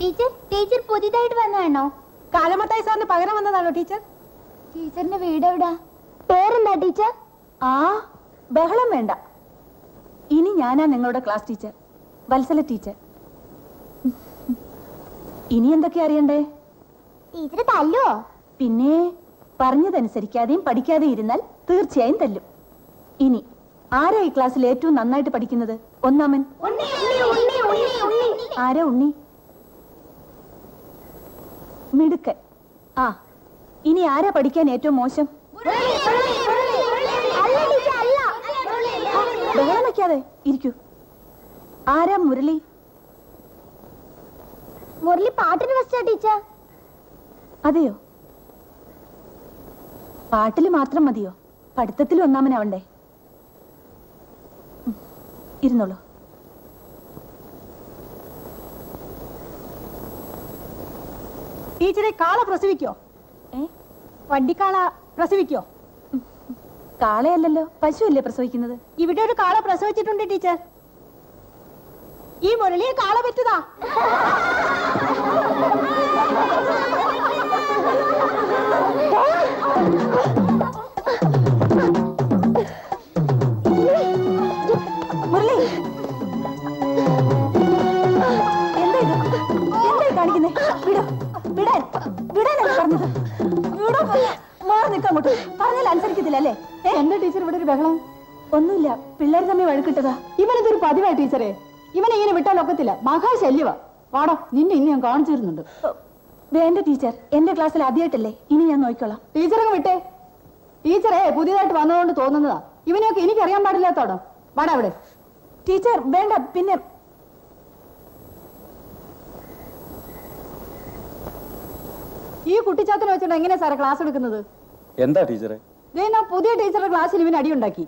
Teacher teacher പുതിയതായിട്ട് വന്നതാണോ? കാലമത്തായി സാറിന് പകരം വന്നതാണോ ടീച്ചർ? ടീച്ചറിന്റെ വീട് എവിടാ പേരെന്താ ടീച്ചർ? ആ ബഹളം വേണ്ട. ഇനി ഞാനാ നിങ്ങളുടെ ക്ലാസ് ടീച്ചർ വത്സല ടീച്ചർ. ഇനി എന്തൊക്കെ അറിയണ്ടേ? ടീച്ചർ തല്ലുവോ? പിന്നെ പറഞ്ഞതനുസരിക്കാതെയും പഠിക്കാതെയും ഇരുന്നാൽ തീർച്ചയായും തല്ലും. ഇനി ആരാ ഈ ക്ലാസ്സിൽ ഏറ്റവും നന്നായിട്ട് പഠിക്കുന്നത്? ഒന്നാമൻ. ആരാ ഉണ്ണി? മിടുക്കൻ. ആ ഇനി ആരാ പഠിക്കാൻ ഏറ്റവും മോശം? ബഹളം വെക്കാതെ ഇരിക്കൂ. ആരാ മുരളി? മുരളി പാട്ടിന് വെച്ചാ ടീച്ചർ. അതെയോ? പാട്ടിൽ മാത്രം മതിയോ? പഠിത്തത്തിൽ ഒന്നാമനാവണ്ടേ? ഇരുന്നോളൂ. ടീച്ചറെ കാള പ്രസവിക്കോ? വണ്ടിക്കാള പ്രസവിക്കോ? കാളയല്ലല്ലോ പശുവല്ലേ പ്രസവിക്കുന്നത്? ഇവിടെ ഒരു കാള പ്രസവിച്ചിട്ടുണ്ട് ടീച്ചർ. ഈ മുരളിയെ കാള പറ്റുതാ? മുരളി. എന്താ ഇത്? എന്തായി കാണിക്കുന്നേ? വിടോ. പറഞ്ഞത് മാറി നിൽക്കാൻ അങ്ങോട്ട് പറഞ്ഞാൽ അനുസരിക്കത്തില്ല അല്ലേ? എന്താ ടീച്ചർ ഇവിടെ ഒരു ബഹളം. ഒന്നുമില്ല പിള്ളേർ തമ്മിൽ വഴക്കിട്ടതാ. ഇവനിതൊരു പതിവായി ടീച്ചറെ. ഇവനെ ഇങ്ങനെ വിട്ടാൽ ഒക്കത്തില്ല. മഹാ ശല്യവാ വാടോ നിന്നെ ഇന്ന് ഞാൻ കാണിച്ചു തരുന്നുണ്ട് വേണ്ട ടീച്ചർ എന്റെ ക്ലാസ്സിൽ ആദ്യമായിട്ടല്ലേ ഇനി ഞാൻ നോക്കിക്കോളാം ടീച്ചറങ്ങ് വിട്ടേ. ടീച്ചറെ പുതിയതായിട്ട് വന്നതുകൊണ്ട് തോന്നുന്നതാ. ഇവനെയൊക്കെ എനിക്ക് അറിയാൻ പാടില്ലാത്തോടോ? വാടാ അവിടെ. ടീച്ചർ വേണ്ട പിന്നെ ഈ കുട്ടിച്ചാത്തനെ വെച്ചിട്ട് എങ്ങനെയാ സാറേ ക്ലാസ് എടുക്കുന്നത്? എന്താ ടീച്ചറെ? ദേ ഞാൻ പുതിയ ടീച്ചറുടെ ക്ലാസ്സിൽ ഇവൻ അടിയുണ്ടാക്കി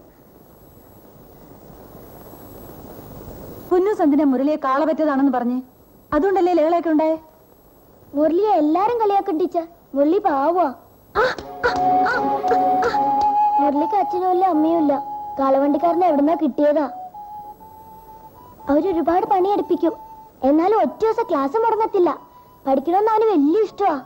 കുഞ്ഞു സന്ധിനെ മുരളിയെ കാള പറ്റിയതാണെന്ന് പറഞ്ഞ്. അതുകൊണ്ടല്ലേ ലേളയൊക്കെ ഉണ്ടായേ? മുരളിയെ എല്ലാരും കളിയാക്കും ടീച്ചർ. മുരളി പാവാ മുരളിക്ക് അച്ഛനും ഇല്ല അമ്മയും ഇല്ല. കാളവണ്ടിക്കാരനെ എവിടുന്നാ കിട്ടിയതാ? അവരൊരുപാട് പണിയെടുപ്പിക്കും. എന്നാലും ഒറ്റ ദിവസം ക്ലാസ് മുടങ്ങത്തില്ല. പഠിക്കണമെന്ന് അവന് വലിയ ഇഷ്ടമാ.